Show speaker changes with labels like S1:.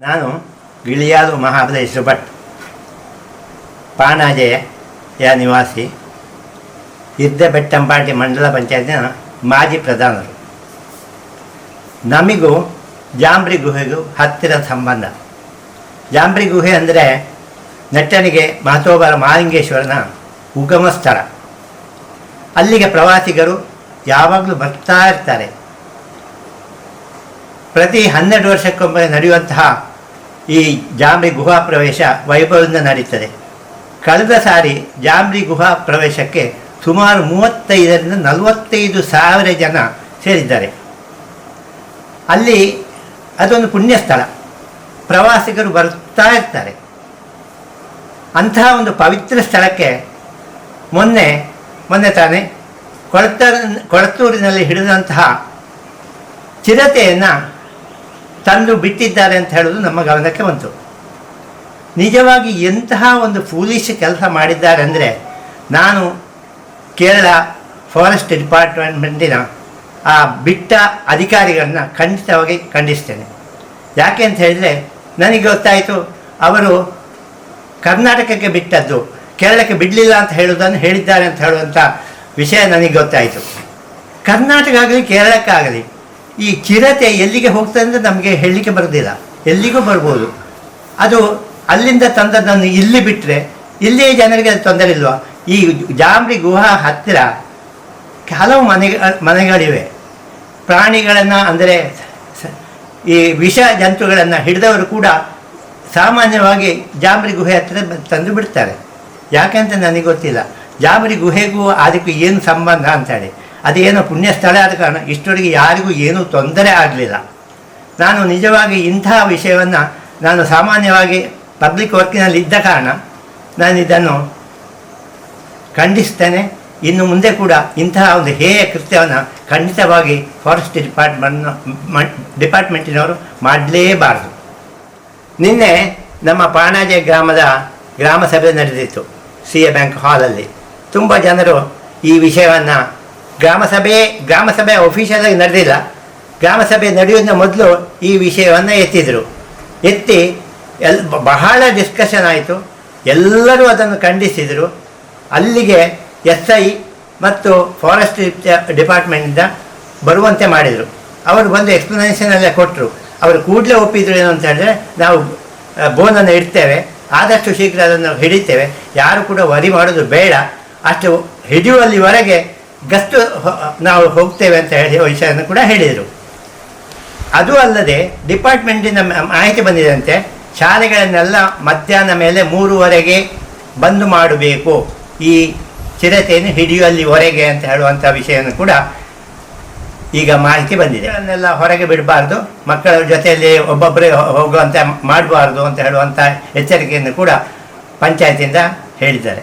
S1: ನಾನು ಗಿಳಿಯಾದು ಮಹಾಬಲೇಶ್ವರ ಭಟ್ ಪಾಣಾಜೆಯ ನಿವಾಸಿ ಇದ್ದಬೆಟ್ಟಂಪಾಟಿ ಮಂಡಲ ಪಂಚಾಯತಿನ ಮಾಜಿ ಪ್ರಧಾನರು. ನಮಗೂ ಜಾಂಬ್ರಿ ಗುಹೆಗೂ ಹತ್ತಿರ ಸಂಬಂಧ. ಜಾಂಬ್ರಿ ಗುಹೆ ಅಂದರೆ ನಟ್ಟನಿಗೆ ಮಹತೋಬರ ಮಹಾಲಿಂಗೇಶ್ವರನ ಉಗಮ ಸ್ಥಳ. ಅಲ್ಲಿಗೆ ಪ್ರವಾಸಿಗರು ಯಾವಾಗಲೂ ಬರ್ತಾ ಇರ್ತಾರೆ. ಪ್ರತಿ ಹನ್ನೆರಡು ವರ್ಷಕ್ಕೊಮ್ಮೆ ನಡೆಯುವಂತಹ ಈ ಜಾಂಬ್ರಿ ಗುಹಾ ಪ್ರವೇಶ ವೈಭವದಿಂದ ನಡೀತದೆ. ಕಳೆದ ಸಾರಿ ಜಾಂಬ್ರಿ ಗುಹಾ ಪ್ರವೇಶಕ್ಕೆ ಸುಮಾರು ಮೂವತ್ತೈದರಿಂದ ನಲವತ್ತೈದು ಸಾವಿರ ಜನ ಸೇರಿದ್ದಾರೆ. ಅಲ್ಲಿ ಅದೊಂದು ಪುಣ್ಯಸ್ಥಳ. ಪ್ರವಾಸಿಗರು ಬರ್ತಾ ಇರ್ತಾರೆ. ಅಂತಹ ಒಂದು ಪವಿತ್ರ ಸ್ಥಳಕ್ಕೆ ಮೊನ್ನೆ ಮೊನ್ನೆ ತಾನೇ ಕೊಳತ ಕೊಳತೂರಿನಲ್ಲಿ ಹಿಡಿದಂತಹ ಚಿರತೆಯನ್ನು ತಂದು ಬಿಟ್ಟಿದ್ದಾರೆ ಅಂತ ಹೇಳೋದು ನಮ್ಮ ಗಮನಕ್ಕೆ ಬಂತು. ನಿಜವಾಗಿ ಎಂತಹ ಒಂದು ಫೂಲಿಶ್ ಕೆಲಸ ಮಾಡಿದ್ದಾರೆ ಅಂದರೆ ನಾನು ಕೇರಳ ಫಾರೆಸ್ಟ್ ಡಿಪಾರ್ಟ್ಮೆಂಟಿನ ಆ ಬಿಟ್ಟ ಅಧಿಕಾರಿಗಳನ್ನ ಖಂಡಿತವಾಗಿ ಖಂಡಿಸ್ತೇನೆ. ಯಾಕೆ ಅಂತ ಹೇಳಿದರೆ ನನಗೆ ಗೊತ್ತಾಯಿತು, ಅವರು ಕರ್ನಾಟಕಕ್ಕೆ ಬಿಟ್ಟದ್ದು, ಕೇರಳಕ್ಕೆ ಬಿಡಲಿಲ್ಲ ಅಂತ ಹೇಳೋದನ್ನು ಹೇಳಿದ್ದಾರೆ ಅಂತ ಹೇಳುವಂಥ ವಿಷಯ ನನಗೆ ಗೊತ್ತಾಯಿತು. ಕರ್ನಾಟಕ ಆಗಲಿ ಕೇರಳಕ್ಕಾಗಲಿ ಈ ಚಿರತೆ ಎಲ್ಲಿಗೆ ಹೋಗ್ತದೆ ಅಂದರೆ ನಮಗೆ ಹೇಳಲಿಕ್ಕೆ ಬರೋದಿಲ್ಲ. ಎಲ್ಲಿಗೂ ಬರ್ಬೋದು. ಅದು ಅಲ್ಲಿಂದ ತಂದದ್ದನ್ನು ಇಲ್ಲಿ ಬಿಟ್ಟರೆ ಇಲ್ಲಿ ಜನರಿಗೆ ಅದು ತೊಂದರೆ ಇಲ್ವಾ? ಈ ಜಾಂಬ್ರಿ ಗುಹಾ ಹತ್ತಿರ ಹಲವು ಮನೆ ಮನೆಗಳಿವೆ. ಪ್ರಾಣಿಗಳನ್ನು ಅಂದರೆ ಈ ವಿಷ ಜಂತುಗಳನ್ನು ಹಿಡಿದವರು ಕೂಡ ಸಾಮಾನ್ಯವಾಗಿ ಜಾಂಬ್ರಿ ಗುಹೆ ಹತ್ತಿರ ತಂದು ಬಿಡ್ತಾರೆ. ಅಂತ ನನಗೆ ಗೊತ್ತಿಲ್ಲ. ಜಾಂಬ್ರಿ ಗುಹೆಗೂ ಅದಕ್ಕೂ ಏನು ಸಂಬಂಧ ಅಂತೇಳಿ. ಅದೇನೋ ಪುಣ್ಯ ಸ್ಥಳ ಆದ ಕಾರಣ ಇಷ್ಟೊಳಗೆ ಯಾರಿಗೂ ಏನೂ ತೊಂದರೆ ಆಗಲಿಲ್ಲ. ನಾನು ನಿಜವಾಗಿ ಇಂತಹ ವಿಷಯವನ್ನು ನಾನು ಸಾಮಾನ್ಯವಾಗಿ ಪಬ್ಲಿಕ್ ವರ್ಕಿನಲ್ಲಿ ಇದ್ದ ಕಾರಣ ನಾನು ಇದನ್ನು ಖಂಡಿಸ್ತೇನೆ. ಇನ್ನು ಮುಂದೆ ಕೂಡ ಇಂತಹ ಒಂದು ಹೇಯ ಕೃತ್ಯವನ್ನು ಖಂಡಿತವಾಗಿ ಫಾರೆಸ್ಟ್ ಡಿಪಾರ್ಟ್ಮೆಂಟ್ ಡಿಪಾರ್ಟ್ಮೆಂಟಿನವರು ಮಾಡಲೇಬಾರದು. ನಿನ್ನೆ ನಮ್ಮ ಪಾಣಾಜೆ ಗ್ರಾಮದ ಗ್ರಾಮ ಸಭೆ ನಡೆದಿತ್ತು. ಸಿ ಎ ಬ್ಯಾಂಕ್ ಹಾಲಲ್ಲಿ. ತುಂಬ ಜನರು ಈ ವಿಷಯವನ್ನು ಗ್ರಾಮ ಸಭೆ ಗ್ರಾಮ ಸಭೆ ಅಫಿಷಿಯಲ್ ಆಗಿ ನಡೆದಿಲ್ಲ. ಗ್ರಾಮ ಸಭೆ ನಡೆಯೋದನ್ನ ಮೊದಲು ಈ ವಿಷಯವನ್ನು ಎತ್ತಿದರು. ಎತ್ತಿ ಎಲ್, ಬಹಳ ಡಿಸ್ಕಷನ್ ಆಯಿತು. ಎಲ್ಲರೂ ಅದನ್ನು ಖಂಡಿಸಿದರು. ಅಲ್ಲಿಗೆ ಎಸ್ ಐ ಮತ್ತು ಫಾರೆಸ್ಟ್ ಡಿಪಾರ್ಟ್ಮೆಂಟಿಂದ ಬರುವಂತೆ ಮಾಡಿದರು. ಅವರು ಬಂದು ಎಕ್ಸ್ಪ್ಲನೇಷನ್ ಎಲ್ಲ ಕೊಟ್ಟರು ಅವರು ಕೂಡಲೇ ಒಪ್ಪಿದ್ರು ಏನು ಅಂತ ಹೇಳಿದ್ರೆ, ನಾವು ಬೋನನ್ನು ಇಡ್ತೇವೆ. ಆದಷ್ಟು ಶೀಘ್ರ ಅದನ್ನು ಹಿಡಿತೇವೆ. ಯಾರು ಕೂಡ ವರಿ ಮಾಡೋದು ಬೇಡ. ಅಷ್ಟು ಹಿಡಿಯುವಲ್ಲಿವರೆಗೆ ಗಸ್ತು ನಾವು ಹೋಗ್ತೇವೆ ಅಂತ ಹೇಳಿ ವಿಷಯವನ್ನು ಕೂಡ ಹೇಳಿದರು. ಅದು ಅಲ್ಲದೆ ಡಿಪಾರ್ಟ್ಮೆಂಟಿನ ಮಾಹಿತಿ ಬಂದಿದಂತೆ ಶಾಲೆಗಳನ್ನೆಲ್ಲ ಮಧ್ಯಾಹ್ನ ಮೇಲೆ ಮೂರುವರೆಗೆ ಬಂದು ಮಾಡಬೇಕು. ಈ ಚಿರತೆಯನ್ನು ಹಿಡಿಯುವಲ್ಲಿ ಹೊರಗೆ ಅಂತ ಹೇಳುವಂಥ ವಿಷಯವನ್ನು ಕೂಡ ಈಗ ಮಾಹಿತಿ ಬಂದಿದೆ. ಅದನ್ನೆಲ್ಲ ಹೊರಗೆ ಬಿಡಬಾರ್ದು. ಮಕ್ಕಳ ಜೊತೆಯಲ್ಲಿ ಒಬ್ಬೊಬ್ಬರೇ ಹೋಗುವಂತೆ ಮಾಡಬಾರ್ದು ಅಂತ ಹೇಳುವಂಥ ಎಚ್ಚರಿಕೆಯನ್ನು ಕೂಡ ಪಂಚಾಯತಿಯಿಂದ ಹೇಳಿದ್ದಾರೆ.